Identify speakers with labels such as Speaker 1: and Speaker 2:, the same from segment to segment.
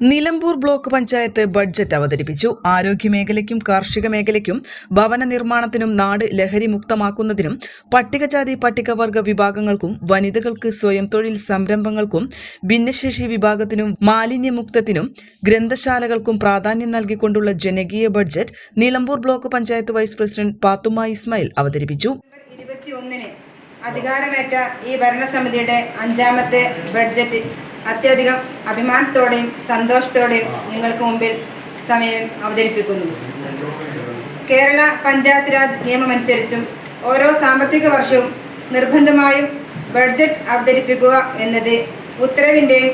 Speaker 1: Nilambur block panchayat budget അവതരിപ്പിച്ചു. ആരോഗ്യമേഖലയ്ക്കും കാർഷിക മേഖലയ്ക്കും ഭവന നിർമ്മാണത്തിനും നാട് ലഹരി മുക്തമാക്കുന്നതിനും പട്ടികജാതി പട്ടികവർഗ വിഭാഗങ്ങൾക്കും വനിതകൾക്ക് സ്വയം തൊഴിൽ സംരംഭങ്ങൾക്കും ഭിന്നശേഷി വിഭാഗത്തിനും മാലിന്യമുക്തത്തിനും ഗ്രന്ഥശാലകൾക്കും പ്രാധാന്യം നൽകിക്കൊണ്ടുള്ള ജനകീയ budget Nilambur block panchayat vice president Pathumma Ismail അവതരിപ്പിച്ചു.
Speaker 2: അധികാരമേറ്റ ഈ ഭരണസമിതിയുടെ അഞ്ചാമത്തെ ബഡ്ജറ്റ് അത്യധികം അഭിമാനത്തോടെയും സന്തോഷത്തോടെയും നിങ്ങൾക്ക് മുമ്പിൽ സമയം അവതരിപ്പിക്കുന്നു. കേരള പഞ്ചായത്ത് രാജ് നിയമമനുസരിച്ചും ഓരോ സാമ്പത്തിക വർഷവും നിർബന്ധമായും ബഡ്ജറ്റ് അവതരിപ്പിക്കുക എന്നത് ഉത്തരവിന്റെയും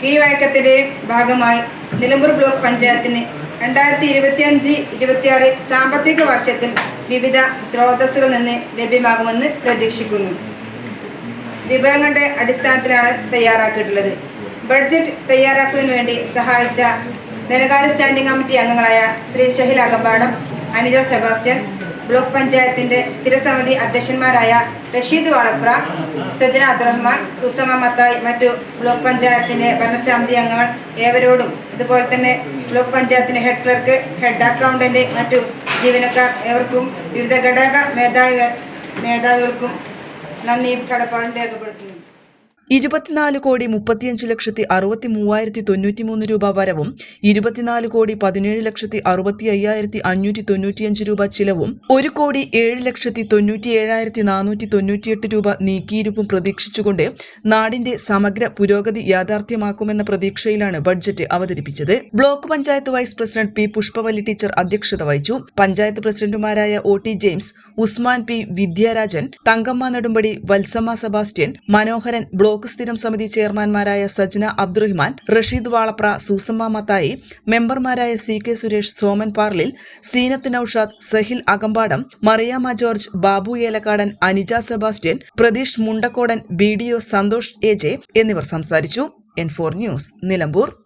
Speaker 2: കീഴ്വഴക്കത്തിന്റെയും ഭാഗമായി നിലമ്പൂർ ബ്ലോക്ക് പഞ്ചായത്തിന് രണ്ടായിരത്തി ഇരുപത്തിയഞ്ച് ഇരുപത്തിയാറ് സാമ്പത്തിക വർഷത്തിൽ വിവിധ സ്രോതസ്സുകളിൽ നിന്ന് ലഭ്യമാകുമെന്ന് പ്രതീക്ഷിക്കുന്നു. വിഭവങ്ങളുടെ അടിസ്ഥാനത്തിലാണ് തയ്യാറാക്കിയിട്ടുള്ളത്. ബഡ്ജറ്റ് തയ്യാറാക്കുന്നതിന് വേണ്ടി സഹായിച്ച ധനകാര്യ സ്റ്റാൻഡിംഗ് കമ്മിറ്റി അംഗങ്ങളായ ശ്രീ ഷഹിൽ അകമ്പാടം അനിജ സെബാസ്റ്റ്യൻ ബ്ലോക്ക് പഞ്ചായത്തിന്റെ സ്ഥിരസമിതി അധ്യക്ഷന്മാരായ റഷീദ് വളപ്ര സജന അബ്ദുറഹ്മാൻ സുസമ മത്തായി മറ്റു ബ്ലോക്ക് പഞ്ചായത്തിന്റെ ഭരണസമിതി അംഗങ്ങൾ ഏവരോടും ഇതുപോലെ തന്നെ ബ്ലോക്ക് പഞ്ചായത്തിന്റെ ഹെഡ് ക്ലർക്ക് ഹെഡ് അക്കൗണ്ടന്റ് മറ്റു ജീവനക്കാർ ഏവർക്കും വിവിധ ഘടക മേധാവി മേധാവികൾക്കും നന്ദിയും കടപ്പാടും രേഖപ്പെടുത്തുന്നു.
Speaker 1: ഇരുപത്തിനാല് കോടി മുപ്പത്തിയഞ്ച് ലക്ഷത്തി അറുപത്തി മൂവായിരത്തി തൊണ്ണൂറ്റി മൂന്ന് രൂപ വരവും ഇരുപത്തിനാല് കോടി പതിനേഴ് ലക്ഷത്തി അറുപത്തി അയ്യായിരത്തി അഞ്ഞൂറ്റി തൊണ്ണൂറ്റിയഞ്ച് രൂപ ചിലവും ഒരു കോടി ഏഴ് ലക്ഷത്തി തൊണ്ണൂറ്റി ഏഴായിരത്തി നാനൂറ്റി തൊണ്ണൂറ്റിയെട്ട് രൂപ നീക്കിയിരുപ്പും പ്രതീക്ഷിച്ചുകൊണ്ട് നാടിന്റെ സമഗ്ര പുരോഗതി യാഥാർത്ഥ്യമാക്കുമെന്ന പ്രതീക്ഷയിലാണ് ബഡ്ജറ്റ് അവതരിപ്പിച്ചത്. Block panchayat vice president P Pushpavalli teacher അധ്യക്ഷത വഹിച്ചു. പഞ്ചായത്ത് പ്രസിഡന്റുമാരായ O T James Usman P Vidyarajan Thankamma Nedumpadi Valsamma Sebastian Manoharan block സ്ഥിരം സമിതി ചെയർമാൻമാരായ സജ്ന അബ്ദുറഹിമാൻ റഷീദ് വാളപ്ര സൂസമ്മ മത്തായി മെമ്പർമാരായ C K Suresh Soman പാർലിൽ Seenath Naushad Sahil Akampadam Mariyama George Babu Elakkadan Anija Sebastian Pratheesh Mundakkodan B D O Santhosh A J എന്നിവർ സംസാരിച്ചു. N four news Nilambur.